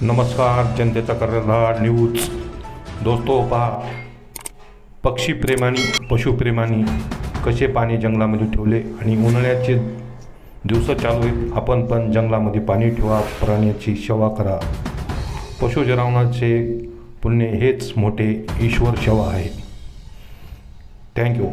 नमस्कार जनतेचा कर्णधार न्यूज दोस्तो पहा पक्षीप्रेमानी पशुप्रेमानी कसे पाणी जंगलामध्ये ठेवले आणि उन्हाळ्याचे दिवस चालू आहेत आपण पण जंगलामध्ये पाणी ठेवा प्राण्याची सेवा करा. पशुजनावरांचे पुण्य हेच मोठे ईश्वर सेवा आहे. थँक्यू